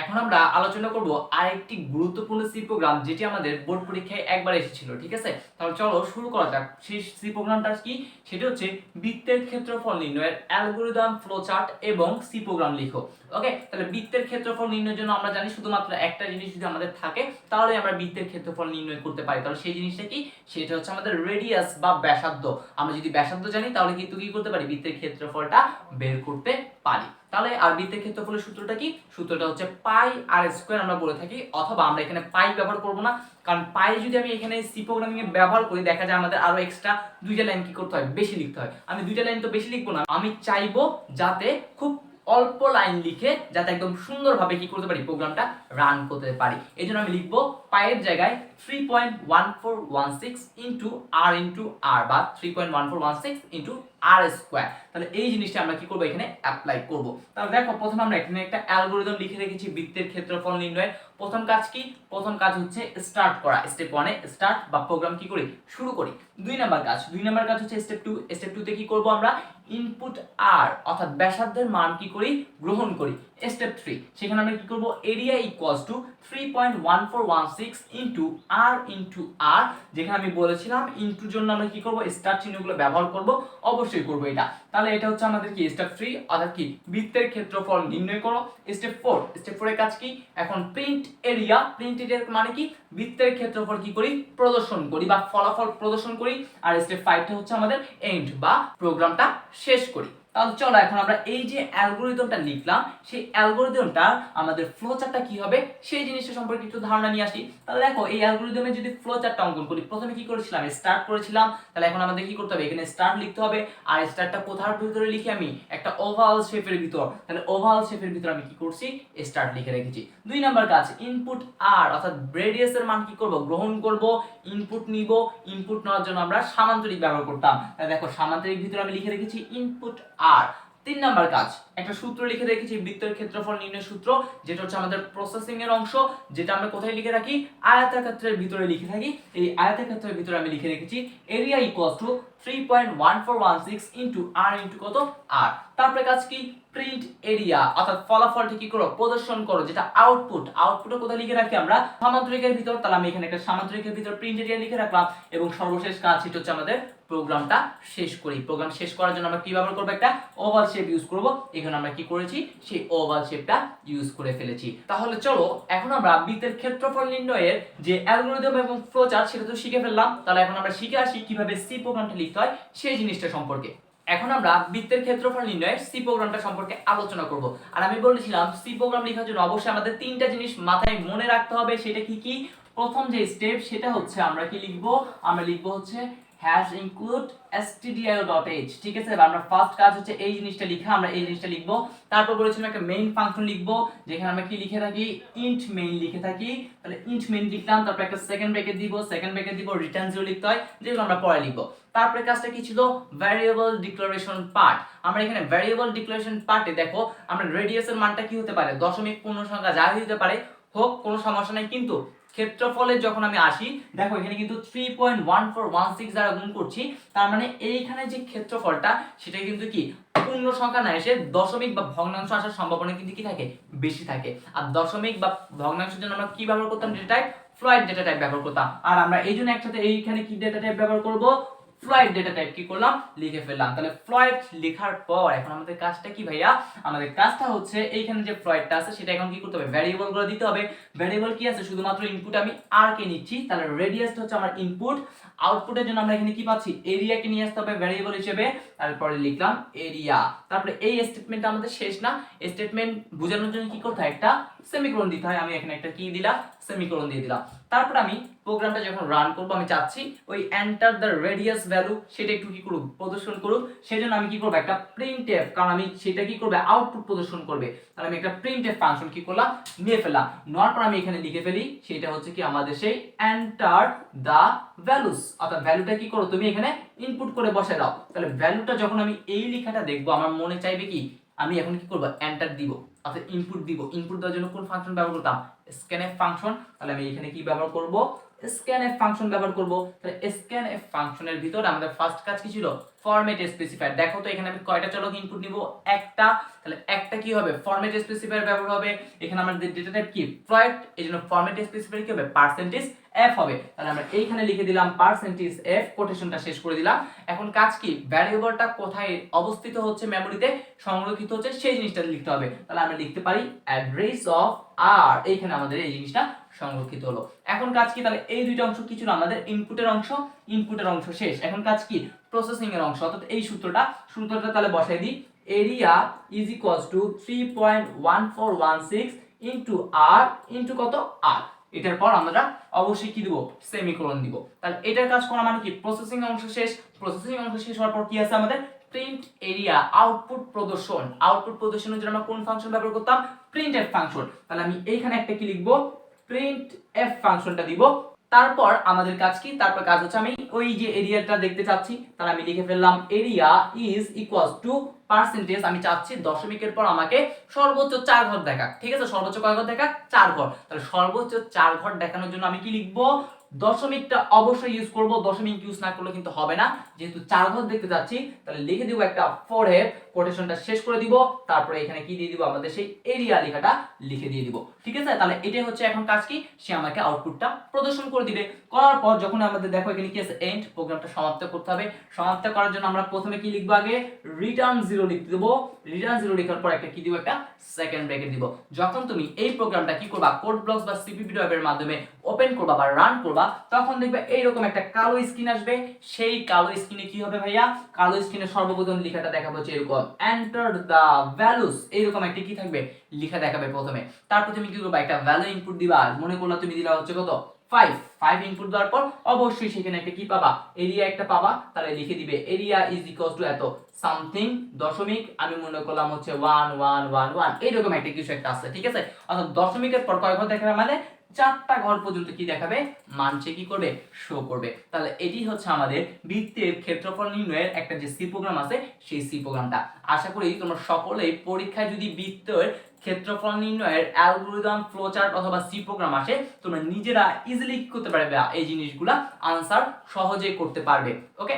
এখন আমরা আলোচনা করব আরেকটি গুরুত্বপূর্ণ সি প্রোগ্রাম যেটি আমাদের বোর্ড পরীক্ষায় একবার এসেছিল, ঠিক আছে? তাহলে চলো শুরু করা যাক। সেই সি প্রোগ্রামটা কি? সেটা হচ্ছে বৃত্তের ক্ষেত্রফল নির্ণয়ের অ্যালগোরিদম, ফ্লোচার্ট এবং সি প্রোগ্রাম লিখো, ওকে? তাহলে বৃত্তের ক্ষেত্রফল নির্ণয়ের জন্য আমরা জানি শুধুমাত্র একটা জিনিস যদি আমাদের থাকে তাহলে আমরা বৃত্তের ক্ষেত্রফল নির্ণয় করতে পারি। তাহলে সেই জিনিসটা কি? সেটা হচ্ছে আমাদের রেডিয়াস বা ব্যাসার্ধ। আমরা যদি ব্যাসার্ধ জানি, তাহলে কিন্তু কি করতে পারি? বৃত্তের ক্ষেত্রফলটা বের করতে পারি। তাহলে আর বৃত্তের ক্ষেত্রফলের সূত্রটা কি? সূত্রটা হচ্ছে পাই আর স্কোয়ার আমরা বলে থাকি, অথবা আমরা এখানে পাই ব্যবহার করব না। কারণ পাই যদি আমি এখানে সি প্রোগ্রামিং এ ব্যবহার করি, দেখা যায় আমাদের আরও এক্সট্রা দুইটা লাইন কি করতে হয়? বেশি লিখতে হয়। আমি দুইটা লাইন তো বেশি লিখব না, আমি চাইব যাতে খুব অল্প লাইন লিখে যাতে একদম সুন্দরভাবে কি করতে পারি প্রোগ্রামটা রান করতে পারি। এই জন্য আমি লিখব পায়ের জায়গায় three point one four one six into r into r বা three point one four one six into r square তাহলে এই জিনিসটা আমরা কি করব? এখানে অ্যাপ্লাই করব। তাহলে দেখো, প্রথম আমরা এখানে একটা অ্যালগোরিদম লিখে রেখেছি বৃত্তের ক্ষেত্রফল নির্ণয়ের। প্রথম কাজ কি? প্রথম কাজ হচ্ছে স্টার্ট করা। স্টেপ ওয়ানে স্টার্ট বা প্রোগ্রাম কি করি? শুরু করি। দুই নাম্বার কাজ। দুই নাম্বার কাজ হচ্ছে স্টেপ টু স্টেপ টুতে কি করব আমরা? ইনপুট আর অর্থাৎ ব্যাসার্ধের মান কি করি? গ্রহণ করি। স্টেপ থ্রি সেখানে আমরা কি করব? Area equals to three point one four one six into r into r যেখানে আমি বলেছিলাম ইন্টুর জন্য আমরা কি করব? স্টার চিহ্নগুলো ব্যবহার করব। অবশ্যই করব এটা। তাহলে এটা হচ্ছে আমাদের কি স্টেপ থ্রি অর্থাৎ কি বৃত্তের ক্ষেত্রফল নির্ণয় করো। স্টেপ ফোর স্টেপ ফোরের কাজ কি? এখন প্রিন্ট এরিয়া প্রিন্ট এরিয়ার মানে কি? বৃত্তের ক্ষেত্রফল কি করি? প্রদর্শন করি বা ফলাফল প্রদর্শন করি। আর স্টেপ ফাইভটা হচ্ছে আমাদের এন্ড বা প্রোগ্রামটা শেষ করি। তাহলে চলো এখন আমরা এই যে অ্যালগোরিদমটা লিখলাম, সেই অ্যালগোরিদমটা আমাদের ফ্লো চার্টটা কি হবে? সেই জিনিসটা সম্পর্কে একটু ধারণা নিয়ে আসি। তাহলে দেখো, এই অ্যালগোরিদমে যদি ফ্লো চার্টটা অঙ্কন করি, প্রথমে কি করেছিলাম? স্টার্ট করেছিলাম। তাহলে এখন আমাদের কি করতে হবে? এখানে স্টার্ট লিখতে হবে। আর স্টার্টটা কোথার ভিতরে লিখি আমি? একটা ওভাল শেপের ভিতর। তাহলে ওভাল শেপের ভিতর আমি কি করছি? স্টার্ট লিখে রেখেছি। দুই নাম্বার কাজ ইনপুট আর অর্থাৎ রেডিয়াস এর মান কি করব? গ্রহণ করব ইনপুট নিব ইনপুট নেওয়ার জন্য আমরা সামান্তরিক ব্যবহার করতাম। তাহলে দেখো, সামান্তরিক ভিতরে আমি লিখে রেখেছি ইনপুট আর তিন নাম্বার কাজ, একটা সূত্র লিখে রেখেছি, বৃত্তের ক্ষেত্রফল নির্ণয় সূত্র, যেটা হচ্ছে আমাদের প্রসেসিং এর অংশ, যেটা আমরা কোথায় লিখে রাখি আয়তাক্ষেত্রের ভিতরে লিখে থাকি। এই আয়তাক্ষেত্রের ভিতরে আমি লিখে রেখেছি area equals to three point one four one six into r into কত? আর তারপরে কাজ কি? প্রিন্ট এরিয়া অর্থাৎ ফলাফলটি কি করো? প্রদর্শন করো, যেটা আউটপুট আউটপুটে কোথায় লিখে রাখি আমরা? সামান্তরিকের ভিতর, তাহলে আমি এখানে একটা সামান্তরিকের ভিতর প্রিন্ট এরিয়া লিখে রাখলাম, এবং সর্বশেষ কাজ, সেটা হচ্ছে আমাদের প্রোগ্রামটা শেষ করি। প্রোগ্রাম শেষ করার জন্য আমরা কি ব্যবহার করব? একটা ওভাল শেপ ইউজ করব। এখানে আমরা কি করেছি? সেই ওভাল শেপটা ইউজ করে ফেলেছি। তাহলে চলো, এখন আমরা বৃত্তের ক্ষেত্রফল নির্ণয়ের যে অ্যালগোরিদম এবং ফ্লোচার্ট সেটা তো শিখে ফেললাম। তাহলে এখন আমরা শিখে আসি কীভাবে সি প্রোগ্রামটা লিখতে হয় সেই জিনিসটা সম্পর্কে। এখন আমরা বৃত্তের ক্ষেত্রফল নির্ণয়ের সি প্রোগ্রামটা সম্পর্কে আলোচনা করব। আর আমি বলেছিলাম সি প্রোগ্রাম লেখার জন্য অবশ্যই আমাদের তিনটা জিনিস মাথায় মনে রাখতে হবে। সেটা কি কি? প্রথম যে স্টেপ সেটা হচ্ছে আমরা কি লিখব? আমরা লিখব হচ্ছে হ্যাশ ইনক্লুড stdio.h ঠিক আছে? আমরা ফার্স্ট কাজ হচ্ছে এই জিনিসটা লিখা, আমরা এই জিনিসটা লিখব। তারপর বলেছিলাম একটা মেইন ফাংশন লিখব, যেখানে আমরা কি লিখে থাকি? ইন্ট মেইন লিখে থাকি। তাহলে ইন্ট মেইন লিখলাম, তারপর একটা সেকেন্ড ব্র্যাকেট দিব সেকেন্ড ব্র্যাকেট দিব রিটার্ন জিরো লিখতে হয়, যেগুলো আমরা পরে লিখব। তারপরে কাজটা কি ছিল? ভ্যারিয়েবল ডিক্লারেশন পার্ট আমরা এখানে ভ্যারিয়েবল ডিক্লারেশন পার্টে দেখো, আমরা রেডিয়াসের মানটা কি হতে পারে? দশমিক পূর্ণ সংখ্যা যা হতে পারে, হোক, কোনো সমস্যা নাই, কিন্তু ক্ষেত্রফলে যখন আমি আসি, দেখো এখানে কিন্তু three point one four one six দ্বারা গুণ করছি, তার মানে এইখানে যে ক্ষেত্রফলটা, সেটা কিন্তু কি? পূর্ণ সংখ্যা না এসে দশমিক বা ভগ্নাংশ আসার সম্ভাবনা কিন্তু কি থাকে? বেশি থাকে। আর দশমিক বা ভগ্নাংশের জন্য আমরা কি ব্যবহার করতাম? Data type float data type ব্যবহার করতাম। আর আমরা এই জন্য একসাথে এইখানে কি ডেটা টাইপ ব্যবহার করব? ফ্লয়েড ডেটা টাইপ কি করলাম? লিখে ফেললাম। তাহলে ফ্লয়েড লেখার পর এখন আমাদের কাজটা কি ভাইয়া? আমাদের কাজটা হচ্ছে এইখানে যে ফ্লয়েডটা আছে, সেটা এখন কি করতে হবে? ভ্যারিয়েবলগুলো দিতে হবে। ভ্যারিয়েবল কি আছে? শুধুমাত্র ইনপুট আমি আর কে নিচ্ছি। তাহলে রেডিয়াসটা হচ্ছে আমার ইনপুট আউটপুটের জন্য আমরা এখানে কি পাচ্ছি? এরিয়াকে নিয়ে আসতে হবে ভ্যারিয়েবল হিসেবে। তারপরে লিখলাম এরিয়া তারপরে এই স্টেটমেন্টটা আমাদের শেষ না। স্টেটমেন্ট বোঝানোর জন্য কি করতে হয়? একটা সেমিকোলন দিতে হয়, আমি এখানে একটা কি দিলাম সেমিকোলন দিয়ে দিলাম। তারপর আমি প্রোগ্রামটা যখন রান করব, আমি চাচ্ছি ওই এন্টার দ্য রেডিয়াস ভ্যালু সেটা একটু কি করুক, প্রদর্শন করুক। সেই জন্য আমি কি করব, একটা প্রিন্ট এফ কারণ আমি সেটা কি করবে আউটপুট প্রদর্শন করবে। তাহলে আমি একটা প্রিন্ট এফ ফাংশন কি করলাম, নিয়ে ফেললাম। নেওয়ার পর আমি এখানে লিখে ফেলি, সেটা হচ্ছে কি আমাদের সেই এন্টার দ্য ভ্যালুস অর্থাৎ ভ্যালুটা কি করো, তুমি এখানে ইনপুট করে বসে দাও। তাহলে ভ্যালুটা যখন আমি এই লেখাটা দেখব, আমার মনে চাইবে কি আমি এখন কি করব? এন্টার দিব। অর্থাৎ ইনপুট দিব। ইনপুট দেওয়ার জন্য কোন ফাংশন ব্যবহার করতাম? স্ক্যানএফ ফাংশন তাহলে আমি এখানে কি ব্যবহার করব? স্ক্যান এফ ফাংশন ব্যবহার করব। তাহলে স্ক্যান এফ ফাংশনের ভিতর আমাদের ফার্স্ট কাজ কি ছিল? ফরম্যাট স্পেসিফায়ার দেখো তো এখানে আমি কয়টা চলক ইনপুট নিব? একটা। তাহলে একটা কি হবে? ফরম্যাট স্পেসিফায়ার ব্যবহার হবে। এখানে আমাদের ডেটা টাইপ কি? ফ্লয়েট এই জন্য ফরম্যাট স্পেসিফায়ার কি হবে? পার্সেন্টেজ এফ হবে। তাহলে আমরা এইখানে লিখে দিলাম পার্সেন্টেজ এফ কোটেশনটা শেষ করে দিলাম। এখন কাজ কি? ভ্যারিয়েবলটা কোথায় অবস্থিত হচ্ছে মেমোরিতে সংরক্ষিত হচ্ছে সেই জিনিসটা লিখতে হবে। তাহলে আমরা লিখতে পারি অ্যাড্রেস অফ আর এইখানে আমাদের এই জিনিসটা সংরক্ষিত হলো। এখন কাজ কি? তাহলে এই দুইটা অংশ কিছু না, আমাদের ইনপুটের অংশ ইনপুটের অংশ শেষ। এখন কাজ কি? প্রসেসিং এর অংশ, অর্থাৎ এই সূত্রটা সূত্রটা তাহলে বসাই দিই। Area is equals to three point one four one six into r into কত? আর এটার পর আমরা অবশ্যই কি দিব? সেমিকোলন দিব। তাহলে এটার কাজ করা মানে কি? প্রসেসিং অংশ শেষ। প্রসেসিং অংশ শেষ হওয়ার পর কি আছে আমাদের? প্রিন্ট এরিয়া আউটপুট প্রদর্শন। আউটপুট প্রদর্শনের জন্য আমরা কোন ফাংশন ব্যবহার করতাম? প্রিন্ট এফ ফাংশন তাহলে আমি এইখানে একটা কি লিখব? প্রিন্ট এফ ফাংশনটা দিব। তারপর আমাদের কাজ কি? তারপর কাজ হচ্ছে আমি ওই যে এরিয়াটা দেখতে চাচ্ছি। তাহলে আমি লিখে ফেললাম area is equals to percentage আমি চাচ্ছি দশমিকের পর আমাকে সর্বোচ্চ চার ঘর দেখা ঠিক আছে? সর্বোচ্চ কয় ঘর দেখা চার ঘর। তাহলে সর্বোচ্চ চার ঘর দেখানোর জন্য আমি কি লিখব? দশমিকটা অবশ্যই ইউজ করব। দশমিক ইউজ না করলে কিন্তু হবে না। যেহেতু চার ঘর দেখতে যাচ্ছি, তাহলে লিখে দিব একটা ফোর কোটেশনটা শেষ করে দিব। তারপরে এখানে কি দিয়ে দিব? আমাদের সেই এরিয়া লেখাটা লিখে দিয়ে দিব। ঠিক আছে? তাহলে এটাই হচ্ছে এখন কাজ কি? সে আমাকে আউটপুটটা প্রদর্শন করে দিবে। করার পর যখন আমাদের দেখো এখানে কি আছে? এন্ড প্রোগ্রামটা সমাপ্ত করতে হবে। সমাপ্ত করার জন্য আমরা প্রথমে কি লিখব আগে? রিটার্ন লিখতে দেবো রিটার্ন জিরো লেখার পর একটা কি দিব? একটা সেকেন্ড ব্র্যাকেট দিব। যখন তুমি এই প্রোগ্রামটা কি করবা কোড ব্লকস বা সিপিপি ড্রাইভের মাধ্যমে ওপেন করবা বা রান করবা, তখন দেখবে এইরকম একটা কালো স্ক্রিন আসবে। সেই কালো স্ক্রিনে কি হবে ভাইয়া? কালো স্ক্রিনে সর্বপ্রথম লেখাটা দেখাবো হচ্ছে এরকম। এন্টার দা ভ্যালুস এইরকম একটা কি থাকবে? লেখা দেখাবে প্রথমে। তারপর তুমি কি করবা? একটা ভ্যালু ইনপুট দিবা। মনে করলা তুমি দিলা হচ্ছে কত? ফাইভ ফাইভ ইনপুট দেওয়ার পর অবশ্যই সেখানে একটা কি পাবা? এরিয়া একটা পাবা, তাহলে লিখে দিবে এরিয়া ইজ ইকুয়াল টু এত। সামথিং দশমিক, আমি মনে করলাম হচ্ছে ওয়ান ওয়ান ওয়ান ওয়ান এইরকম একটা কিছু একটা আছে, ঠিক আছে? অর্থাৎ দশমিকের পর কয় ঘর দেখাবে মানে চারটা ঘর পর্যন্ত কি দেখাবে? মানছে কি করবে? শো করবে। তাহলে এটি হচ্ছে আমাদের বৃত্তের ক্ষেত্রফল নির্ণয়ের একটা যে সি প্রোগ্রাম আছে, সেই সি প্রোগ্রামটা আশা করি তোমরা সকলেই পরীক্ষায় যদি বৃত্তের ক্ষেত্রফল নির্ণয়ের অ্যালগোরিদম ফ্লোচার্ট অথবা সি প্রোগ্রাম আসে, তোমরা নিজেরা ইজিলি করতে পারবে এই জিনিসগুলা। আনসার সহজে করতে পারবে। ওকে